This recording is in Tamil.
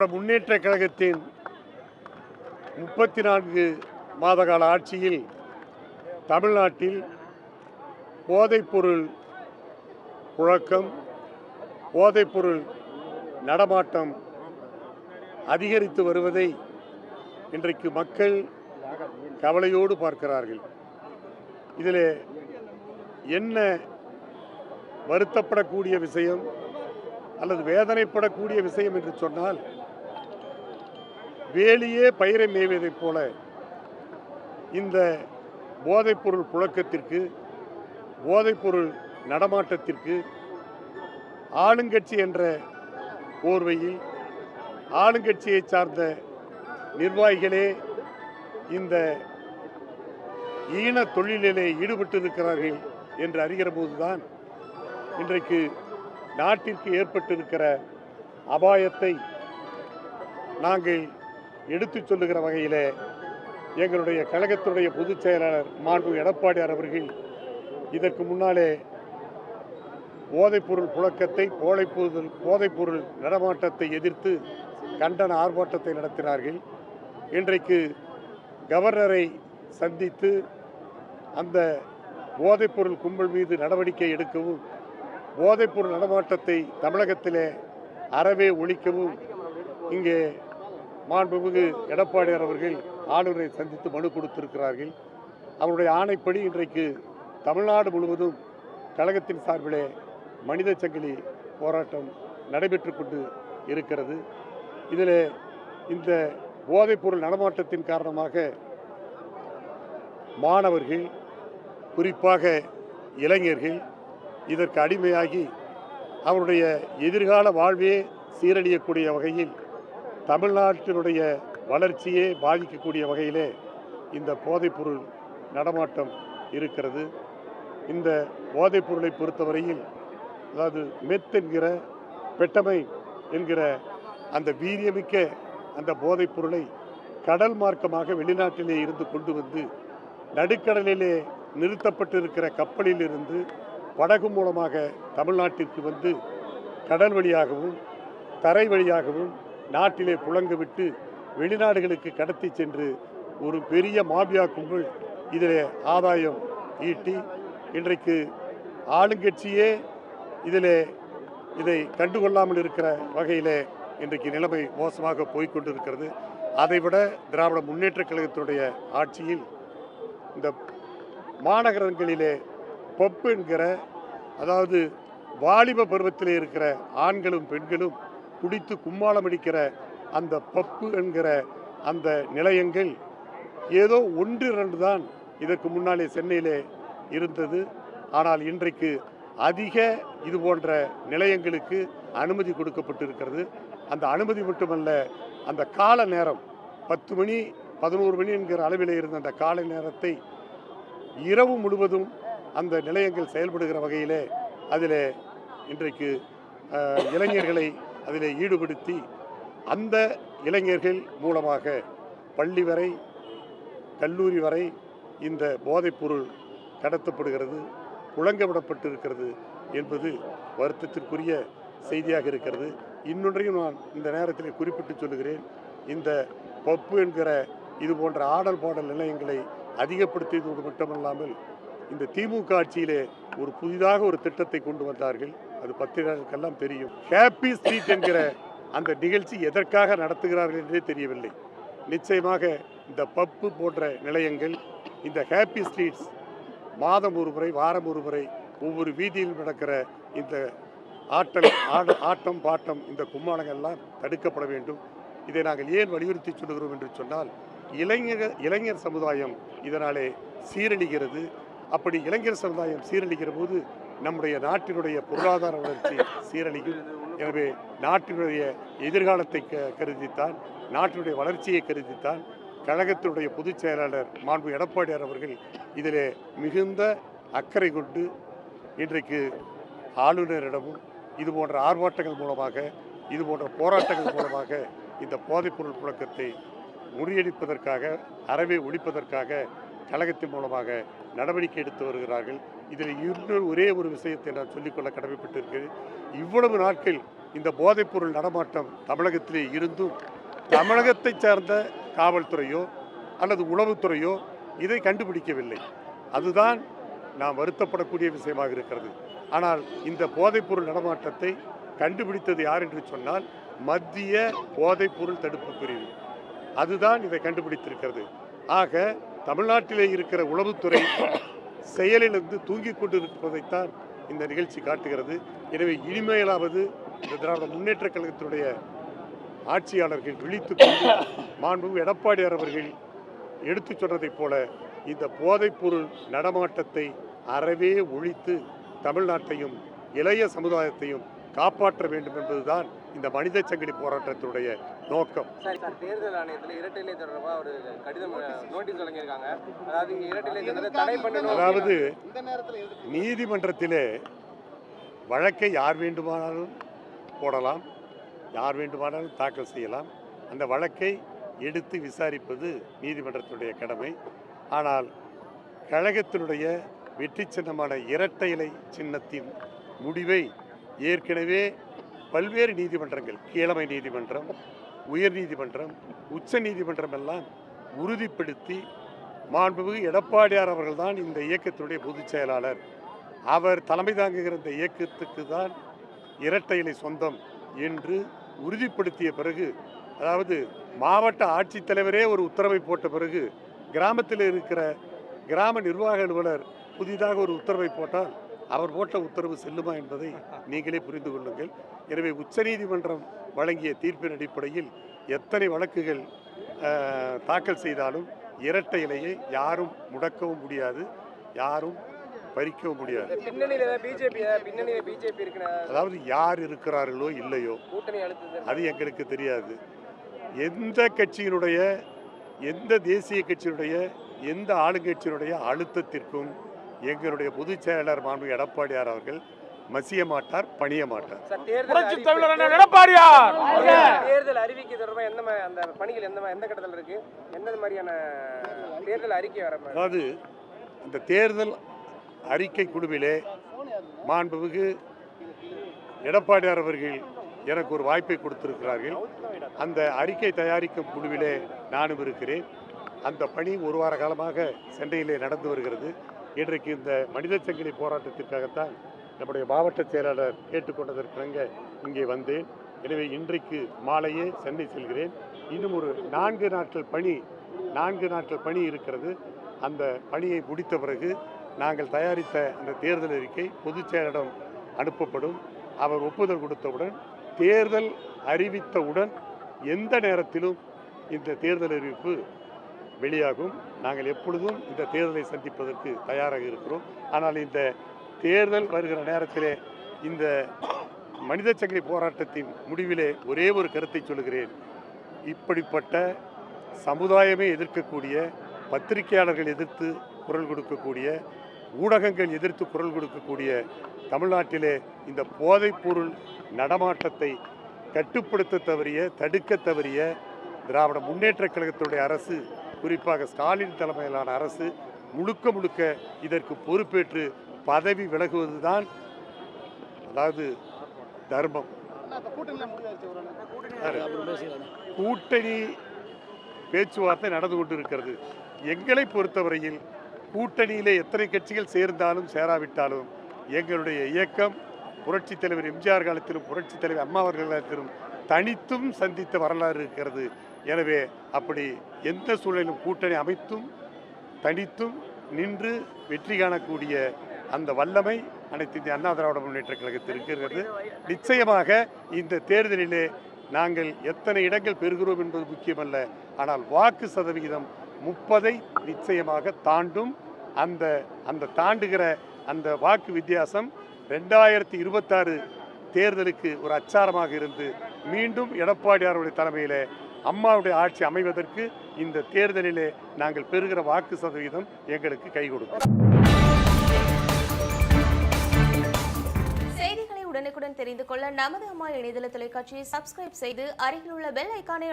முன்னேற்ற கழகத்தின் முப்பத்தி நான்கு மாதகால ஆட்சியில் தமிழ்நாட்டில் போதைப்பொருள் புழக்கம் போதைப்பொருள் நடமாட்டம் அதிகரித்து வருவதை இன்றைக்கு மக்கள் கவலையோடு பார்க்கிறார்கள். இதில் என்ன வருத்தப்படக்கூடிய விஷயம் அல்லது வேதனைப்படக்கூடிய விஷயம் என்று சொன்னால் வேலியே பயிரை மேய்வதைப் போல இந்த போதைப்பொருள் புழக்கத்திற்கு போதைப்பொருள் நடமாட்டத்திற்கு ஆளுங்கட்சி என்ற போர்வையில் ஆளுங்கட்சியை சார்ந்த நிர்வாகிகளே இந்த ஈன தொழிலிலே ஈடுபட்டிருக்கிறார்கள் என்று அறிகிற போதுதான் இன்றைக்கு நாட்டிற்கு ஏற்பட்டிருக்கிற அபாயத்தை நாங்கள் எடுத்துச் சொல்லுகிற வகையிலே எங்களுடைய கழகத்துடைய பொதுச் செயலாளர் மாண்பு எடப்பாடியார் அவர்கள் இதற்கு முன்னாலே போதைப்பொருள் புழக்கத்தை போதைப்பொருள் போதைப்பொருள் நடமாட்டத்தை எதிர்த்து கண்டன ஆர்ப்பாட்டத்தை நடத்தினார்கள். இன்றைக்கு கவர்னரை சந்தித்து அந்த போதைப்பொருள் கும்பல் மீது நடவடிக்கை எடுக்கவும் போதைப்பொருள் நடமாட்டத்தை தமிழகத்திலே அறவே ஒழிக்கவும் இங்கே மாண்புமிகு எடப்பாடியார் அவர்கள் ஆளுநரை சந்தித்து மனு கொடுத்திருக்கிறார்கள். அவருடைய ஆணைப்படி இன்றைக்கு தமிழ்நாடு முழுவதும் கழகத்தின் சார்பிலே மனித சங்கிலி போராட்டம் நடைபெற்று கொண்டு இருக்கிறது. இதில் இந்த போதைப்பொருள் நடமாட்டத்தின் காரணமாக மாணவர்கள் குறிப்பாக இளைஞர்கள் இதற்கு அடிமையாகி அவருடைய எதிர்கால வாழ்வே சீரழியக்கூடிய வகையில் தமிழ்நாட்டினுடைய வளர்ச்சியே பாதிக்கக்கூடிய வகையிலே இந்த போதைப்பொருள் நடமாட்டம் இருக்கிறது. இந்த போதைப்பொருளை பொறுத்தவரையில் அதாவது மெத் என்கிற பெட்டமை என்கிற அந்த வீரியமிக்க அந்த போதைப்பொருளை கடல் மார்க்கமாக வெளிநாட்டிலே இருந்து கொண்டு வந்து நடுக்கடலிலே நிறுத்தப்பட்டிருக்கிற கப்பலிலிருந்து படகு மூலமாக தமிழ்நாட்டிற்கு வந்து கடல் வழியாகவும் தரை வழியாகவும் நாட்டிலே புழங்க விட்டு வெளிநாடுகளுக்கு கடத்தி சென்று ஒரு பெரிய மாபியா கும்பல் இதில் ஆதாயம் ஈட்டி இன்றைக்கு ஆளுங்கட்சியே இதில் இதை கண்டுகொள்ளாமல் இருக்கிற வகையிலே இன்றைக்கு நிலைமை மோசமாக போய்கொண்டிருக்கிறது அதைவிட திராவிட முன்னேற்றக் கழகத்தினுடைய ஆட்சியில் இந்த மாநகரங்களிலே பப்பு என்கிற அதாவது வாலிப பருவத்திலே இருக்கிற ஆண்களும் பெண்களும் குடித்து கும்மாளம் அடிக்கிற அந்த பப்பு என்கிற அந்த நிலையங்கள் ஏதோ ஒன்று இரண்டு தான் இதற்கு முன்னாலே சென்னையிலே இருந்தது. ஆனால் இன்றைக்கு அதிக இது போன்ற நிலையங்களுக்கு அனுமதி கொடுக்கப்பட்டிருக்கிறது. அந்த அனுமதி மட்டுமல்ல அந்த கால நேரம் பத்து மணி பதினோரு மணி என்கிற அளவில் இருந்த அந்த காலை நேரத்தை இரவு முழுவதும் அந்த நிலையங்கள் செயல்படுகிற வகையிலே அதில் இன்றைக்கு இளைஞர்களை அதில் ஈடுபடுத்தி அந்த இளைஞர்கள் மூலமாக பள்ளி வரை கல்லூரி வரை இந்த போதைப்பொருள் கடத்தப்படுகிறது புழங்க விடப்பட்டிருக்கிறது என்பது வருத்தத்திற்குரிய செய்தியாக இருக்கிறது. இன்னொன்றையும் நான் இந்த நேரத்தில் குறிப்பிட்டு சொல்லுகிறேன். இந்த பப்பு என்கிற இது போன்ற ஆடல் பாடல் நிலையங்களை அதிகப்படுத்தியதோடு மட்டுமல்லாமல் இந்த திமுக ஆட்சியிலே ஒரு புதிதாக ஒரு திட்டத்தை கொண்டு வந்தார்கள். அது பத்திரிகைகளுக்கெல்லாம் தெரியும். ஹாப்பி ஸ்ட்ரீட் என்கிற அந்த நிகழ்ச்சி எதற்காக நடத்துகிறார்கள் என்றே தெரியவில்லை. நிச்சயமாக இந்த பப்பு போன்ற நிலையங்கள் இந்த ஹாப்பி ஸ்ட்ரீட்ஸ் மாதம் ஒரு முறை வாரம் ஒரு முறை ஒவ்வொரு வீதியில் நடக்கிற இந்த ஆட்டல் ஆட ஆட்டம் பாட்டம் இந்த கும்மாளங்கள்லாம் தடுக்கப்பட வேண்டும். இதை நாங்கள் ஏன் வலியுறுத்தி சொல்லுகிறோம் என்று சொன்னால் இளைஞர் இளைஞர் சமுதாயம் இதனாலே சீரழிகிறது. அப்படி இளைஞர் சமுதாயம் சீரழிகிற போது நம்முடைய நாட்டினுடைய பொருளாதார வளர்ச்சி சீரழியும். எனவே நாட்டினுடைய எதிர்காலத்தை க- கருதித்தான் நாட்டினுடைய வளர்ச்சியை கருதித்தான் கழகத்தினுடைய பொதுச் செயலாளர் மாண்பு எடப்பாடியார் அவர்கள் இதிலே மிகுந்த அக்கறை கொண்டு இன்றைக்கு ஆளுநரிடமும் இது போன்ற ஆர்ப்பாட்டங்கள் மூலமாக இது போன்ற போராட்டங்கள் மூலமாக இந்த போதைப்பொருள் புழக்கத்தை முறியடிப்பதற்காக அறவே ஒழிப்பதற்காக கழகத்தின் மூலமாக நடவடிக்கை எடுத்து வருகிறார்கள். இதில் இன்னொரு ஒரே ஒரு விஷயத்தை நான் சொல்லிக்கொள்ள கடமைப்பட்டிருக்கிறேன். இவ்வளவு நாட்கள் இந்த போதைப்பொருள் நடமாட்டம் தமிழகத்திலே இருந்தும் தமிழகத்தை சார்ந்த காவல்துறையோ அல்லது உளவுத்துறையோ இதை கண்டுபிடிக்கவில்லை. அதுதான் நாம் வருத்தப்படக்கூடிய விஷயமாக இருக்கிறது. ஆனால் இந்த போதைப்பொருள் நடமாட்டத்தை கண்டுபிடித்தது யார் என்று சொன்னால் மத்திய போதைப்பொருள் தடுப்பு பிரிவு. அதுதான் இதை கண்டுபிடித்திருக்கிறது. ஆக தமிழ்நாட்டிலே இருக்கிற உளவுத்துறை செயலிலிருந்து தூங்கிக் கொண்டிருப்பதைத்தான் இந்த நிகழ்ச்சி காட்டுகிறது. எனவே இனிமேலாவது இந்த திராவிட முன்னேற்றக் கழகத்தினுடைய ஆட்சியாளர்கள் விழித்து கொண்டு மாண்பு எடப்பாடியார் அவர்கள் எடுத்துச் சொன்னதைப் போல இந்த போதைப்பொருள் நடமாட்டத்தை அறவே ஒழித்து தமிழ்நாட்டையும் இளைய சமுதாயத்தையும் காப்பாற்ற வேண்டும் என்பதுதான் இந்த மனித சங்கிலி போராட்டத்தினுடைய நோக்கம். சார் சார் தேர்தல் ஆணையத்தில் இரட்டை இலை தொடர்பாக ஒரு கடிதம் நோட்டீஸ் வழங்கியிருக்காங்க. அதாவது இங்க இரட்டை இலை தேர்தலை தடை பண்ணணும். அதாவது நீதிமன்றத்திலே வழக்கை யார் வேண்டுமானாலும் போடலாம் யார் வேண்டுமானாலும் தாக்கல் செய்யலாம். அந்த வழக்கை எடுத்து விசாரிப்பது நீதிமன்றத்தினுடைய கடமை. ஆனால் கழகத்தினுடைய வெற்றி சின்னமான இரட்டை இலை சின்னத்தின் முடிவை ஏற்கனவே பல்வேறு நீதிமன்றங்கள் கீழமை நீதிமன்றம் உயர் நீதிமன்றம் உச்ச நீதிமன்றம் எல்லாம் உறுதிப்படுத்தி மாண்புமிகு எடப்பாடியார் அவர்கள்தான் இந்த இயக்கத்தினுடைய பொதுச் செயலாளர். அவர் தலைமை தாங்குகிற இந்த இயக்கத்துக்கு தான் இரட்டை இலை சொந்தம் என்று உறுதிப்படுத்திய பிறகு அதாவது மாவட்ட ஆட்சித்தலைவரே ஒரு உத்தரவை போட்ட பிறகு கிராமத்தில் இருக்கிற கிராம நிர்வாக அலுவலர் புதிதாக ஒரு உத்தரவை போட்டால் அவர் போட்ட உத்தரவு செல்லுமா என்பதை நீங்களே புரிந்து கொள்ளுங்கள். எனவே உச்சநீதிமன்றம் வழங்கிய தீர்ப்பின் அடிப்படையில் எத்தனை வழக்குகள் தாக்கல் செய்தாலும் இரட்டை இலையை யாரும் முடக்கவும் முடியாது யாரும் பறிக்கவும் முடியாது. அதாவது யார் இருக்கிறார்களோ இல்லையோ அது எங்களுக்கு தெரியாது. எந்த கட்சியினுடைய எந்த தேசிய கட்சியினுடைய எந்த ஆளுங்கட்சியினுடைய அழுத்தத்திற்கும் எங்களுடைய பொதுச் செயலாளர் மாண்பு எடப்பாடியார் அவர்கள் மசிய மாட்டார் பணிய மாட்டார். தேர்தல் அறிவிக்கை தொடர்பாக எந்த அந்த பணிகள் எந்த எந்த கட்டத்தில் இருக்கு? எந்த மாதிரியான தேர்தல் அறிக்கை வர அதாவது அந்த தேர்தல் அறிக்கை குழுவிலே மாண்புமிகு எடப்பாடியார் அவர்கள் எனக்கு ஒரு வாய்ப்பை கொடுத்திருக்கிறார்கள். அந்த அறிக்கை தயாரிக்கும் குழுவிலே நானும் இருக்கிறேன். அந்த பணி ஒரு வார காலமாக சென்னையிலே நடந்து வருகிறது. இன்றைக்கு இந்த மனித சங்கிலி போராட்டத்திற்காகத்தான் நம்முடைய மாவட்ட செயலாளர் கேட்டுக்கொண்டதற்கிணங்க இங்கே வந்தேன். எனவே இன்றைக்கு மாலையே சென்னை செல்கிறேன். இன்னும் ஒரு நான்கு நாட்கள் பணி நான்கு நாட்கள் பணி இருக்கிறது. அந்த பணியை முடித்த பிறகு நாங்கள் தயாரித்த அந்த தேர்தல் அறிக்கை பொதுச் செயலரிடம் அனுப்பப்படும். அவர் ஒப்புதல் கொடுத்தவுடன் தேர்தல் அறிவித்தவுடன் எந்த நேரத்திலும் இந்த தேர்தல் அறிவிப்பு வெளியாகும். நாங்கள் எப்பொழுதும் இந்த தேர்தலை சந்திப்பதற்கு தயாராக இருக்கிறோம். ஆனால் இந்த தேர்தல் வருகிற நேரத்திலே இந்த மனித சங்கிலி போராட்டத்தின் முடிவிலே ஒரே ஒரு கருத்தை சொல்கிறேன் இப்படிப்பட்ட சமுதாயமே எதிர்க்கக்கூடிய பத்திரிகையாளர்கள் எதிர்த்து குரல் கொடுக்கக்கூடிய ஊடகங்கள் எதிர்த்து குரல் கொடுக்கக்கூடிய தமிழ்நாட்டிலே இந்த போதைப்பொருள் நடமாட்டத்தை கட்டுப்படுத்த தவறிய தடுக்க தவறிய திராவிட முன்னேற்ற கழகத்துடைய அரசு குறிப்பாக ஸ்டாலின் தலைமையிலான அரசு முழுக்க முழுக்க இதற்கு பொறுப்பேற்று பதவி விலகுவதுதான் அதாவது தர்மம். கூட்டணி பேச்சுவார்த்தை நடந்து கொண்டிருக்கிறது. எங்களை பொறுத்தவரையில் கூட்டணியிலே எத்தனை கட்சிகள் சேர்ந்தாலும் சேராவிட்டாலும் எங்களுடைய இயக்கம் புரட்சித் தலைவர் எம்ஜிஆர் காலத்திலும் புரட்சித் தலைவர் அம்மா அவர்கள் காலத்திலும் தனித்தும் சந்தித்த வரலாறு இருக்கிறது. எனவே அப்படி எந்த சூழலிலும் கூட்டணி அமைத்தும் தனித்தும் நின்று வெற்றி காணக்கூடிய அந்த வல்லமை அனைத்து இந்திய அண்ணா திராவிட முன்னேற்ற கழகத்தில் இருக்கிறது. நிச்சயமாக இந்த தேர்தலிலே நாங்கள் எத்தனை இடங்கள் பெறுகிறோம் என்பது முக்கியமல்ல. ஆனால் வாக்கு சதவிகிதம் முப்பதை நிச்சயமாக தாண்டும் அந்த அந்த தாண்டுகிற அந்த வாக்கு வித்தியாசம் ரெண்டாயிரத்தி இருபத்தாறு தேர்தலுக்கு ஒரு அச்சாரமாக இருந்து மீண்டும் எடப்பாடியாருடைய தலைமையில் அம்மாவுடைய ஆட்சி அமைவதற்கு இந்த தேர்தலிலே நாங்கள் பெறுகிற வாக்கு சதவீதம் எங்களுக்கு கை கொடுக்கும். செய்திகளை உடனுக்குடன் தெரிந்து கொள்ள நமது அம்மா இணையதள தொலைக்காட்சியை சப்ஸ்கிரைப் செய்து அருகில் உள்ள பெல் ஐக்கானை